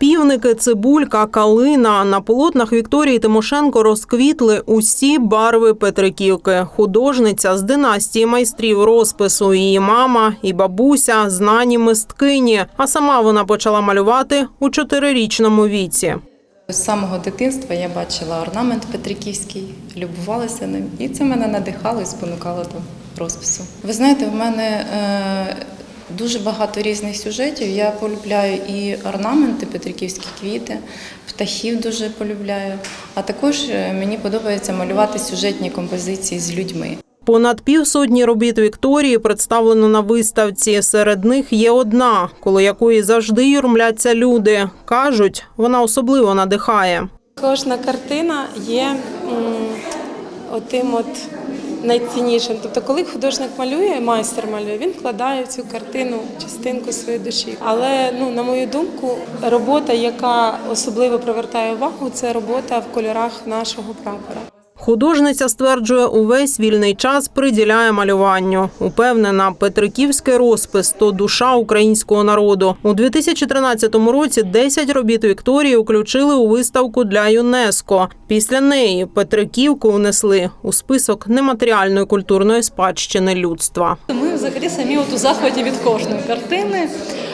Півники, цибулька, калина. На полотнах Вікторії Тимошенко розквітли усі барви Петриківки. Художниця з династії майстрів розпису. Її мама і бабуся знані мисткині. А сама вона почала малювати у чотирирічному віці. З самого дитинства я бачила орнамент Петриківський, любувалася ним, і це мене надихало і спонукало до розпису. Ви знаєте, в мене е, дуже багато різних сюжетів. Я полюбляю і орнаменти, петриківські квіти, птахів дуже полюбляю. А також е, мені подобається малювати сюжетні композиції з людьми. Понад півсотні робіт Вікторії представлено на виставці. Серед них є одна, коло якої завжди юрмляться люди. Кажуть, вона особливо надихає. Кожна картина є отим от найціннішим. Тобто, коли художник малює, майстер малює, він вкладає в цю картину частинку своєї душі. Але ну, на мою думку, робота, яка особливо привертає увагу, це робота в кольорах нашого прапора. Художниця стверджує, увесь вільний час приділяє малюванню. Упевнена, Петриківський розпис то душа українського народу. У 2013 році 10 робіт Вікторії включили у виставку для ЮНЕСКО. Після неї Петриківку внесли у список нематеріальної культурної спадщини людства. Ми взагалі самі от у захваті від кожної картини.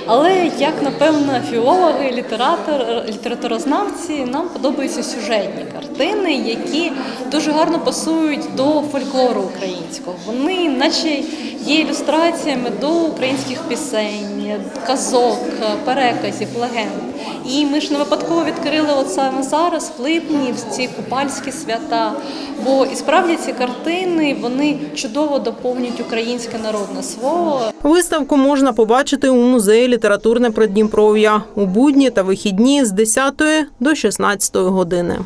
Але як напевно філологи, літератор, літературознавці, нам подобаються сюжетні картини, які дуже гарно пасують до фольклору українського. Вони, наче, є ілюстраціями до українських пісень, казок, переказів, легенд. І ми ж не випадково відкрили от саме зараз, в липні, в ці купальські свята. Бо і справді ці картини вони чудово доповнюють українське народне слово. Виставку можна побачити у музеї літературне Придніпров'я у будні та вихідні з 10 до 16 години.